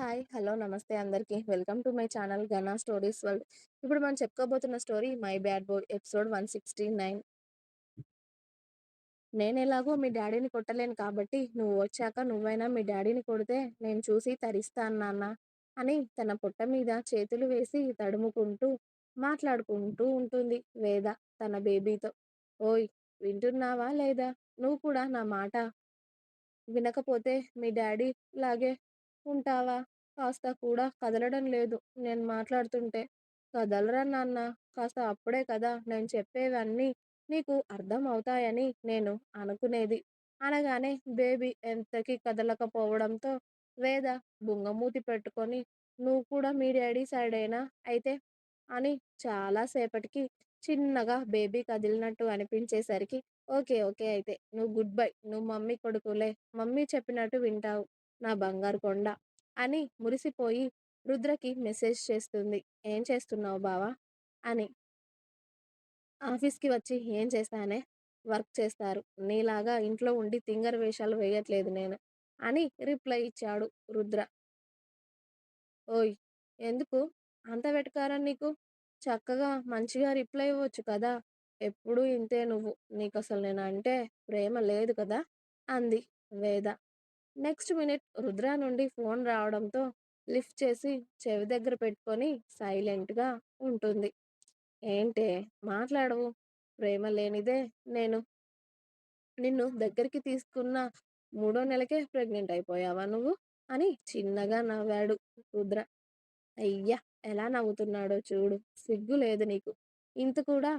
Hi! Hello! నమస్తే అందరికి. Welcome to my channel 'Gana stories world'. ఇప్పుడు మనం చెప్పుకోబోతున్న story 'my bad boy' episode 169. నేనెలాగో మీ డాడీని కొట్టలేను కాబట్టి నువ్వు వచ్చాక నువ్వైనా మీ డాడీని కొడితే నేను చూసి తరిస్తాను నాన్న అని తన పొట్ట మీద చేతులు వేసి తడుముకుంటూ మాట్లాడుకుంటూ ఉంటుంది వేద తన బేబీతో. ఓయ్! వింటున్నావా లేదా? నువ్వు కూడా నా మాట వినకపోతే మీ డాడీ లాగే ఉంటావా? కాస్త కూడా కదలడం లేదు నేను మాట్లాడుతుంటే. కదలరా నాన్నా! కాస్త అప్పుడే కదా నేను చెప్పేవన్నీ నీకు అర్థం అవుతాయని నేను అనుకునేది అనగానే బేబీ ఎంతకీ కదలకపోవడంతో వేద బుంగమూతి పెట్టుకొని నువ్వు కూడా మీ డాడీ సైడేనా అయితే? అని చాలా సేపటికి చిన్నగా బేబీ కదిలినట్టు అనిపించేసరికి ఓకే ఓకే అయితే నువ్వు గుడ్ బై నువ్వు మమ్మీ కొడుకులే మమ్మీ చెప్పినట్టు వింటావు నా బంగారు కొండ అని మురిసిపోయి రుద్రకి మెసేజ్ చేస్తుంది. ఏం చేస్తున్నావు బావా? అని. ఆఫీస్కి వచ్చి ఏం చేస్తానే వర్క్ చేస్తారు. నీలాగా ఇంట్లో ఉండి తింగర వేషాలు వేయట్లేదు నేను అని రిప్లై ఇచ్చాడు రుద్ర. ఓయ్! ఎందుకు? అంత వెటకారం నీకు? చక్కగా మంచిగా రిప్లై ఇవ్వచ్చు కదా. ఎప్పుడూ ఇంతే నువ్వు. నీకు అసలు నేను అంటే ప్రేమ లేదు కదా అంది వేద. నెక్స్ట్ మినిట్ రుద్ర నుండి ఫోన్ రావడంతో లిఫ్ట్ చేసి చెవి దగ్గర పెట్టుకొని సైలెంట్గా ఉంటుంది. ఏంటే? మాట్లాడవు. ప్రేమ లేనిదే నేను నిన్ను దగ్గరికి తీసుకున్న మూడో నెలకే ప్రెగ్నెంట్ అయిపోయావా నువ్వు? అని చిన్నగా నవ్వాడు రుద్ర. అయ్యా! ఎలా నవ్వుతున్నాడో చూడు. సిగ్గు లేదు నీకు. ఇంత కూడా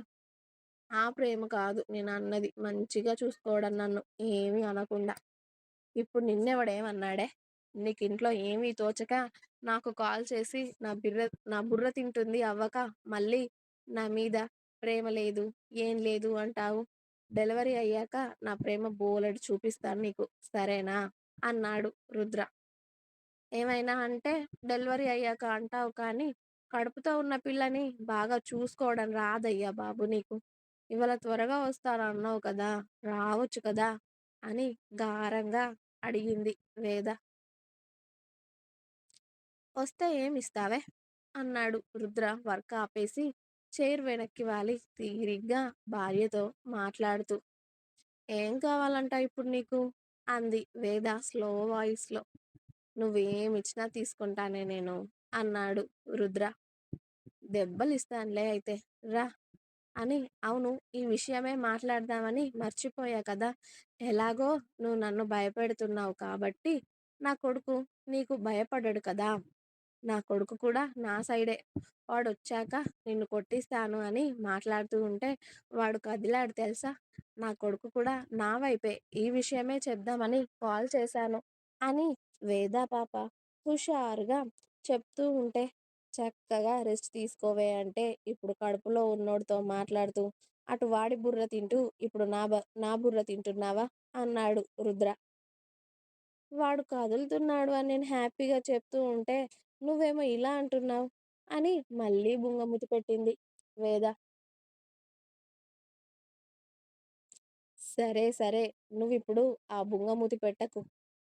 ఆ ప్రేమ కాదు. నేను అన్నది మంచిగా చూసుకోవడం నన్ను ఏమీ అనకుండా. ఇప్పుడు నిన్నెవడేమన్నాడే? నీకు ఇంట్లో ఏమీ తోచక నాకు కాల్ చేసి నా బిర్ర నా బుర్ర తింటుంది అవ్వక మళ్ళీ నా మీద ప్రేమ లేదు ఏం లేదు అంటావు. డెలివరీ అయ్యాక నా ప్రేమ బోలెడు చూపిస్తాను నీకు సరేనా? అన్నాడు రుద్ర. ఏమైనా అంటే డెలివరీ అయ్యాక అంటావు కానీ కడుపుతో ఉన్న పిల్లని బాగా చూసుకోవడం రాదయ్యా బాబు నీకు. ఇవాళ త్వరగా వస్తాను అన్నావు కదా రావచ్చు కదా. అని గారంగా అడిగింది వేద. వస్తే ఏం ఇస్తావే అన్నాడు రుద్ర వర్క్ ఆపేసి చైర్ వెనక్కి వాలి తీరిగ్గా భార్యతో మాట్లాడుతూ. ఏం కావాలంట ఇప్పుడు నీకు? అంది వేద స్లో వాయిస్లో. నువ్వేమిచ్చినా తీసుకుంటానే నేను అన్నాడు రుద్ర. దెబ్బలు ఇస్తానులే అయితే రా అని అవును. ఈ విషయమే మాట్లాడదామని మర్చిపోయా కదా! ఎలాగో నువ్వు నన్ను భయపెడుతున్నావు కాబట్టి నా కొడుకు నీకు భయపడడు కదా! నా కొడుకు కూడా నా సైడే. వాడు వచ్చాక నిన్ను కొట్టిస్తాను అని మాట్లాడుతూ ఉంటే వాడు కదిలాడు తెలుసా? నా కొడుకు కూడా నా వైపే. ఈ విషయమే చెప్దామని కాల్ చేశాను అని వేదా పాప హుషారుగా చెప్తూ ఉంటే చక్కగా రెస్ట్ తీసుకోవే అంటే ఇప్పుడు కడుపులో ఉన్నోడితో మాట్లాడుతూ అటు వాడి బుర్ర తింటూ ఇప్పుడు నా బ నా బుర్ర తింటున్నావా? అన్నాడు రుద్ర. వాడు కదులుతున్నాడు అని నేను హ్యాపీగా చెప్తూ ఉంటే నువ్వేమో ఇలా అంటున్నావు? అని మళ్ళీ బుంగముతి పెట్టింది వేద. సరే సరే నువ్విప్పుడు ఆ బుంగమూతి పెట్టకు.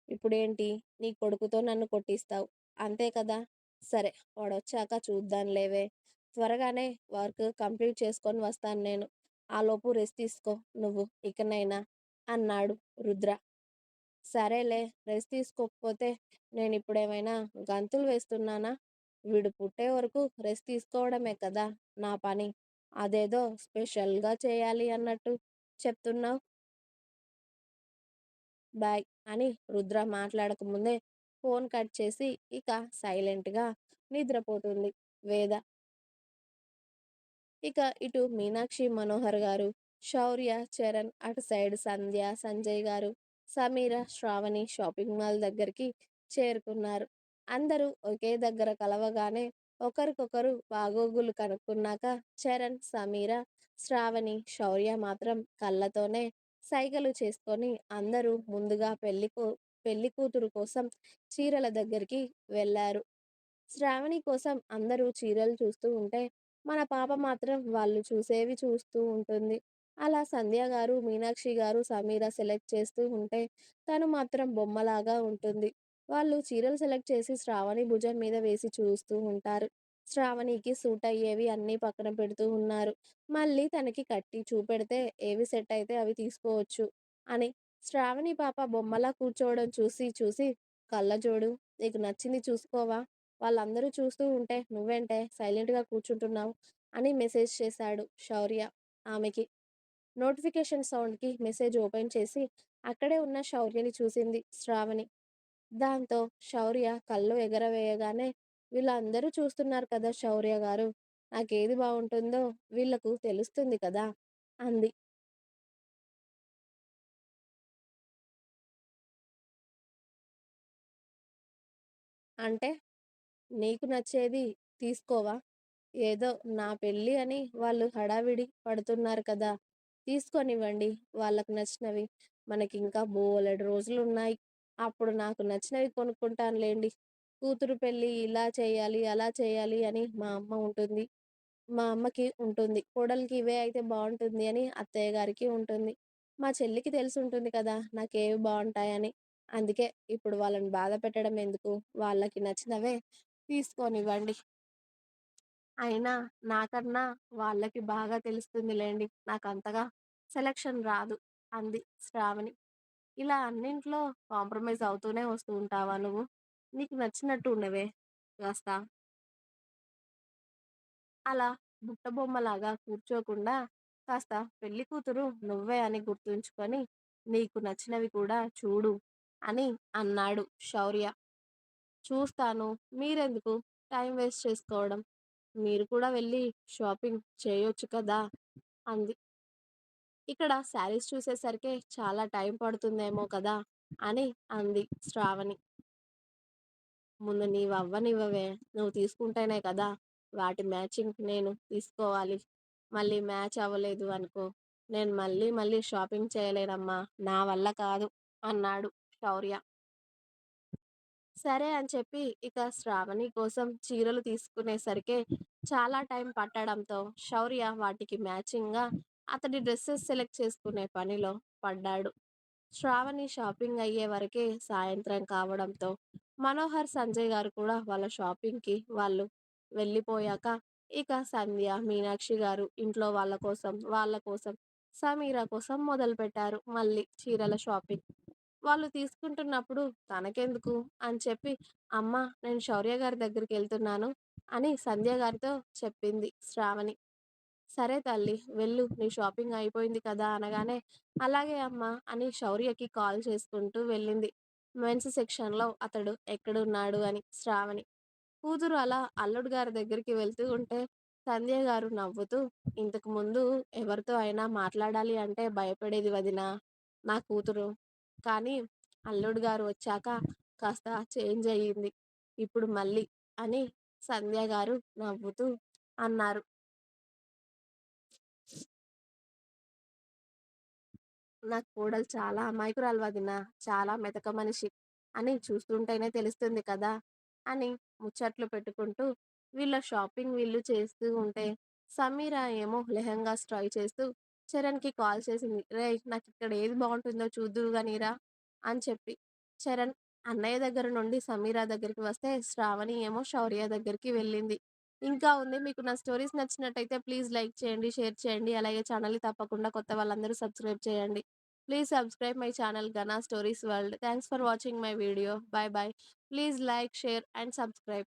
ఇప్పుడేంటి? నీ కొడుకుతో నన్ను కొట్టిస్తావు. అంతే కదా? సరే వాడొచ్చాక చూద్దాం లేవే. త్వరగానే వర్క్ కంప్లీట్ చేసుకొని వస్తాను నేను. ఆలోపు రెస్ట్ తీసుకో నువ్వు ఇకనైనా అన్నాడు రుద్ర. సరేలే రెస్ట్ తీసుకోకపోతే నేను ఇప్పుడేమైనా గంతులు వేస్తున్నానా? వీడు పుట్టే వరకు రెస్ట్ తీసుకోవడమే కదా నా పని. అదేదో స్పెషల్గా చేయాలి అన్నట్టు చెప్తున్నావు? బాయ్ అని రుద్ర మాట్లాడకముందే ఫోన్ కట్ చేసి ఇక సైలెంట్గా నిద్రపోతుంది వేద. ఇక ఇటు మీనాక్షి మనోహర్ గారు శౌర్య చరణ్ అటు సైడ్ సంధ్య సంజయ్ గారు సమీర శ్రావణి షాపింగ్ మాల్ దగ్గరికి చేరుకున్నారు. అందరూ ఒకే దగ్గర కలవగానే ఒకరికొకరు బాగోగులు కనుక్కున్నాక చరణ్ సమీర శ్రావణి శౌర్య మాత్రం కళ్ళతోనే సైగలు చేసుకొని అందరూ ముందుగా పెళ్ళికు పెళ్ళి కూతురు కోసం చీరల దగ్గరికి వెళ్ళారు శ్రావణి కోసం అందరూ చీరలు చూస్తూ ఉంటే మన పాప మాత్రం వాళ్ళు చూసేవి చూస్తూ ఉంటుంది అలా సంధ్య గారు మీనాక్షి గారు సమీర సెలెక్ట్ చేస్తూ ఉంటే తను మాత్రం బొమ్మలాగా ఉంటుంది వాళ్ళు చీరలు సెలెక్ట్ చేసి శ్రావణి భుజం మీద వేసి చూస్తూ ఉంటారు. శ్రావణికి సూట్ అయ్యేవి అన్నీ పక్కన పెడుతూ ఉన్నారు. మళ్ళీ తనకి కట్టి చూపెడితే ఏవి సెట్ అయితే అవి తీసుకోవచ్చు అని. శ్రావణి పాప బొమ్మలా కూర్చోవడం చూసి చూసి కళ్ళజోడు నీకు నచ్చింది చూసుకోవా? వాళ్ళందరూ చూస్తూ ఉంటే నువ్వేంటే సైలెంట్‌గా కూర్చుంటున్నావు అని మెసేజ్ చేశాడు శౌర్య ఆమెకి. నోటిఫికేషన్ సౌండ్‌కి మెసేజ్ ఓపెన్ చేసి అక్కడే ఉన్న శౌర్యని చూసింది శ్రావణి. దాంతో శౌర్య కళ్ళు ఎగరవేయగానే వీళ్ళందరూ చూస్తున్నారు కదా శౌర్య గారు! నాకేది బాగుంటుందో వీళ్ళకు తెలుస్తుంది కదా! అంది. అంటే నీకు నచ్చేది తీసుకోవా? ఏదో నా పెళ్ళి అని వాళ్ళు హడావిడి పడుతున్నారు కదా! తీసుకొనివ్వండి వాళ్ళకు నచ్చినవి. మనకి ఇంకా బోలెడు రోజులు ఉన్నాయి అప్పుడు నాకు నచ్చినవి కొనుక్కుంటానులేండి కూతురు పెళ్ళి ఇలా చేయాలి, అలా చేయాలి అని మా అమ్మ ఉంటుంది. మా అమ్మకి ఉంటుంది. కోడలికి ఇవే అయితే బాగుంటుంది అని అత్తయ్య గారికి ఉంటుంది. మా చెల్లికి తెలిసి ఉంటుంది కదా! నాకేవి బాగుంటాయని అందుకే ఇప్పుడు వాళ్ళని బాధ పెట్టడం ఎందుకు? వాళ్ళకి నచ్చినవే తీసుకొనివ్వండి అయినా నాకన్నా వాళ్ళకి బాగా తెలుస్తుందిలేండి నాకు అంతగా సెలక్షన్ రాదు అంది శ్రావణి. ఇలా అన్నింట్లో కాంప్రమైజ్ అవుతూనే వస్తూ ఉంటావా నువ్వు? నీకు నచ్చినట్టు ఉండవే కాస్త. అలా బుట్టబొమ్మలాగా కూర్చోకుండా కాస్త పెళ్ళి కూతురు నువ్వే అని గుర్తుంచుకొని నీకు నచ్చినవి కూడా చూడు అని అన్నాడు శౌర్య. చూస్తాను. మీరెందుకు టైం వేస్ట్ చేసుకోవడం? మీరు కూడా వెళ్ళి షాపింగ్ చేయొచ్చు కదా! అంది. ఇక్కడ శారీస్ చూసేసరికే చాలా టైం పడుతుందేమో కదా! అని అంది శ్రావణి. ముందు నీవవ్వనివ్వవే. నువ్వు తీసుకుంటేనే కదా వాటి మ్యాచింగ్ నేను తీసుకోవాలి. మళ్ళీ మ్యాచ్ అవ్వలేదు అనుకో నేను మళ్ళీ మళ్ళీ షాపింగ్ చేయలేనమ్మా. నా వల్ల కాదు అన్నాడు శౌర్య. సరే అని చెప్పి ఇక శ్రావణి కోసం చీరలు తీసుకునేసరికే చాలా టైం పట్టడంతో శౌర్య వాటికి మ్యాచింగ్‌గా అతడి డ్రెస్సెస్ సెలెక్ట్ చేసుకునే పనిలో పడ్డాడు. శ్రావణి షాపింగ్ అయ్యే వరకే సాయంత్రం కావడంతో మనోహర్, సంజయ్ గారు కూడా వాళ్ళ షాపింగ్‌కి వాళ్ళు వెళ్ళిపోయాక ఇక సంధ్య, మీనాక్షి గారు ఇంట్లో వాళ్ళ కోసం, వాళ్ళ కోసం, సమీర కోసం మొదలుపెట్టారు మళ్ళీ చీరల షాపింగ్. వాళ్ళు తీసుకుంటున్నప్పుడు తనకెందుకు అని చెప్పి అమ్మ నేను శౌర్య గారి దగ్గరికి వెళ్తున్నాను అని సంధ్య గారితో చెప్పింది శ్రావణి. సరే తల్లి వెళ్ళు నీ షాపింగ్ అయిపోయింది కదా అనగానే అలాగే అమ్మ అని శౌర్యకి కాల్ చేసుకుంటూ వెళ్ళింది. మెన్స్ సెక్షన్‌లో అతడు ఎక్కడున్నాడు అని శ్రావణి. కూతురు అలా అల్లుడు గారి దగ్గరికి వెళ్తూ ఉంటే సంధ్య గారు నవ్వుతూ ఇంతకు ముందు ఎవరితో అయినా మాట్లాడాలి అంటే భయపడేది వదినా నా కూతురు. కానీ అల్లుడు గారు వచ్చాక కాస్త చేంజ్ అయ్యింది. ఇప్పుడు మళ్ళీ అని సంధ్య గారు నవ్వుతూ అన్నారు. నా కోడలు చాలా అమాయకురాలు వదినా. చాలా మెతక మనిషి అని చూస్తుంటేనే తెలుస్తుంది కదా! అని ముచ్చట్లు పెట్టుకుంటూ వీళ్ళ షాపింగ్ వీళ్ళు చేస్తూ ఉంటే సమీర ఏమో లెహంగా ట్రై చేస్తూ చరణ్‌కి కాల్ చేసింది. రేట్ నాకు ఇక్కడ ఏది బాగుంటుందో చూద్దురు కానీరా అని చెప్పి. చరణ్ అన్నయ్య దగ్గర నుండి సమీర దగ్గరికి వస్తే శ్రావణి ఏమో శౌర్య దగ్గరికి వెళ్ళింది. ఇంకా ఉంది. మీకు నా స్టోరీస్ నచ్చినట్టయితే ప్లీజ్ లైక్ చేయండి, షేర్ చేయండి. అలాగే ఛానల్‌ని తప్పకుండా కొత్త వాళ్ళందరూ సబ్స్క్రైబ్ చేయండి. Please subscribe my channel Gana stories world'. Thanks for watching my video. Bye bye. Please like, share and subscribe.